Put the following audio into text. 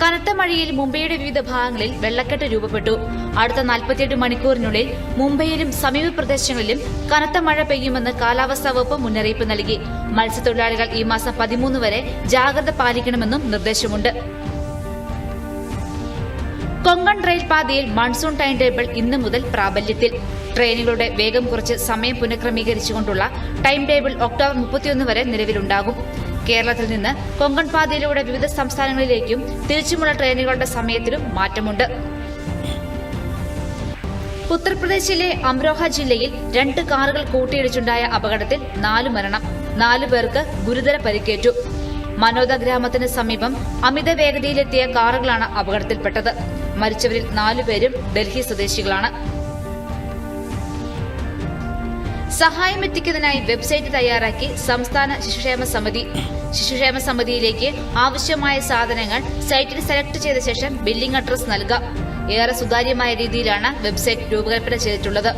കനത്ത മഴയിൽ മുംബൈയുടെ വിവിധ ഭാഗങ്ങളിൽ വെള്ളക്കെട്ട് രൂപപ്പെട്ടു. അടുത്ത നാൽപ്പത്തിയെട്ട് മണിക്കൂറിനുള്ളിൽ മുംബൈയിലും സമീപ പ്രദേശങ്ങളിലും കനത്ത മഴ പെയ്യുമെന്ന് കാലാവസ്ഥാ വകുപ്പ് മുന്നറിയിപ്പ് നൽകി. മത്സ്യത്തൊഴിലാളികൾ ഈ മാസം പതിമൂന്ന് വരെ ജാഗ്രത പാലിക്കണമെന്നും നിർദ്ദേശമുണ്ട്. കൊങ്കൺ റെയിൽ പാതയിൽ മൺസൂൺ ടൈം ടേബിൾ ഇന്ന് മുതൽ പ്രാബല്യത്തിൽ. ട്രെയിനുകളുടെ വേഗം കുറച്ച് സമയം പുനഃക്രമീകരിച്ചുകൊണ്ടുള്ള ടൈം ടേബിൾ ഒക്ടോബർ മുപ്പത്തിയൊന്ന് വരെ നിലവിലുണ്ടാകും. കേരളത്തിൽ നിന്ന് കൊങ്കൺ പാതയിലൂടെ വിവിധ സംസ്ഥാനങ്ങളിലേക്കും തിരിച്ചുമുള്ള ട്രെയിനുകളുടെ സമയത്തിലും മാറ്റമുണ്ട്. ഉത്തർപ്രദേശിലെ അംരോഹ ജില്ലയിൽ രണ്ട് കാറുകൾ കൂട്ടിയിടിച്ചുണ്ടായ അപകടത്തിൽ നാലു മരണം നാലു പേർക്ക് ഗുരുതര പരിക്കേറ്റു. മനോദ ഗ്രാമത്തിന് സമീപം അമിത വേഗതയിലെത്തിയ കാറുകളാണ് അപകടത്തിൽപ്പെട്ടത്. മരിച്ചവരിൽ നാലുപേരും ഡൽഹി സ്വദേശികളാണ്. സഹായം എത്തിക്കുന്നതിനായി വെബ്സൈറ്റ് തയ്യാറാക്കി സംസ്ഥാന ശിശുക്ഷേമ സമിതി ശിശുക്ഷേമ സമിതിയിലേക്ക് ആവശ്യമായ സാധനങ്ങൾ സൈറ്റിൽ സെലക്ട് ചെയ്ത ശേഷം ബില്ലിംഗ് അഡ്രസ് നൽകാം. ഏറെ സുതാര്യമായ രീതിയിലാണ് വെബ്സൈറ്റ് രൂപകൽപ്പന ചെയ്തിട്ടുള്ളത്.